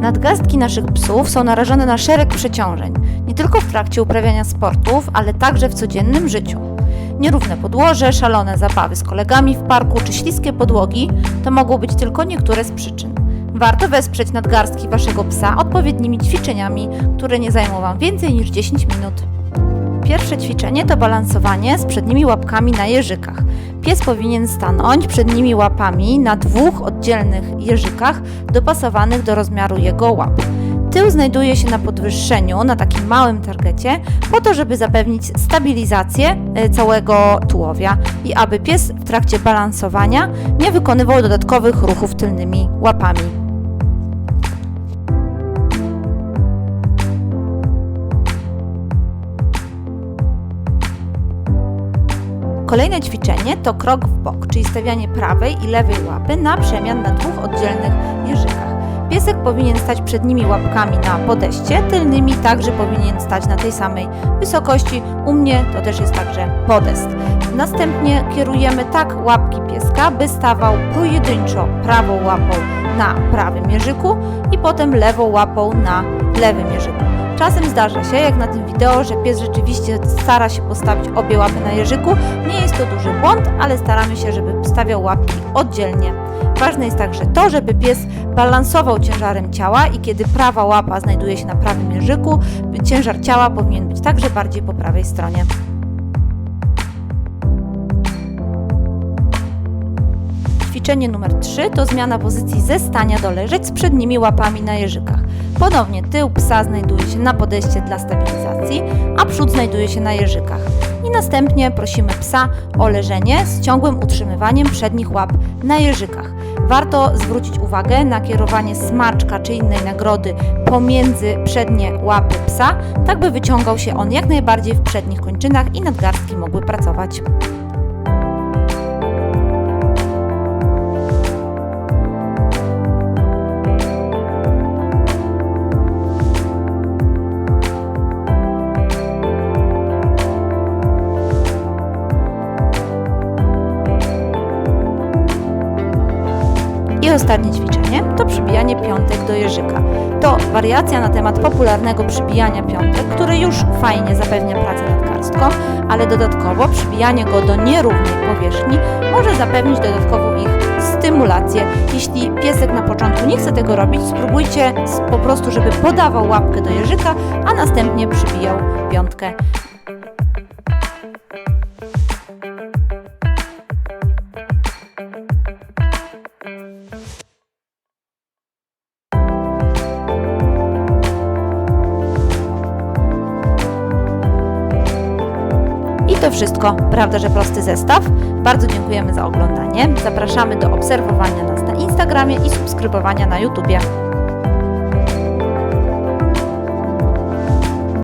Nadgarstki naszych psów są narażone na szereg przeciążeń, nie tylko w trakcie uprawiania sportów, ale także w codziennym życiu. Nierówne podłoże, szalone zabawy z kolegami w parku czy śliskie podłogi to mogą być tylko niektóre z przyczyn. Warto wesprzeć nadgarstki waszego psa odpowiednimi ćwiczeniami, które nie zajmą wam więcej niż 10 minut. Pierwsze ćwiczenie to balansowanie z przednimi łapkami na jeżykach. Pies powinien stanąć przednimi łapami na dwóch oddzielnych jeżykach dopasowanych do rozmiaru jego łap. Tył znajduje się na podwyższeniu, na takim małym targecie, po to, żeby zapewnić stabilizację e, całego tułowia i aby pies w trakcie balansowania nie wykonywał dodatkowych ruchów tylnymi łapami. Kolejne ćwiczenie to krok w bok, czyli stawianie prawej i lewej łapy na przemian na dwóch oddzielnych jeżykach. Piesek powinien stać przednimi łapkami na podejście, tylnymi także powinien stać na tej samej wysokości. U mnie to też jest także podest. Następnie kierujemy tak łapki pieska, by stawał pojedynczo prawą łapą na prawym jeżyku i potem lewą łapą na lewym jeżyku. Czasem zdarza się, jak na tym wideo, że pies rzeczywiście stara się postawić obie łapy na jeżyku. Nie jest to duży błąd, ale staramy się, żeby stawiał łapki oddzielnie. Ważne jest także to, żeby pies balansował ciężarem ciała i kiedy prawa łapa znajduje się na prawym jeżyku, ciężar ciała powinien być także bardziej po prawej stronie. Ćwiczenie numer 3 to zmiana pozycji ze stania do leżeć z przednimi łapami na jeżykach. Ponownie tył psa znajduje się na podejście dla stabilizacji, a przód znajduje się na jeżykach. I następnie prosimy psa o leżenie z ciągłym utrzymywaniem przednich łap na jeżykach. Warto zwrócić uwagę na kierowanie smaczka czy innej nagrody pomiędzy przednie łapy psa, tak by wyciągał się on jak najbardziej w przednich kończynach i nadgarstki mogły pracować. Ostatnie ćwiczenie to przybijanie piątek do jeżyka. To wariacja na temat popularnego przybijania piątek, które już fajnie zapewnia pracę nad garstką, ale dodatkowo przybijanie go do nierównej powierzchni może zapewnić dodatkową ich stymulację. Jeśli piesek na początku nie chce tego robić, spróbujcie po prostu, żeby podawał łapkę do jeżyka, a następnie przybijał piątkę. To wszystko. Prawda, że prosty zestaw. Bardzo dziękujemy za oglądanie. Zapraszamy do obserwowania nas na Instagramie i subskrybowania na YouTubie.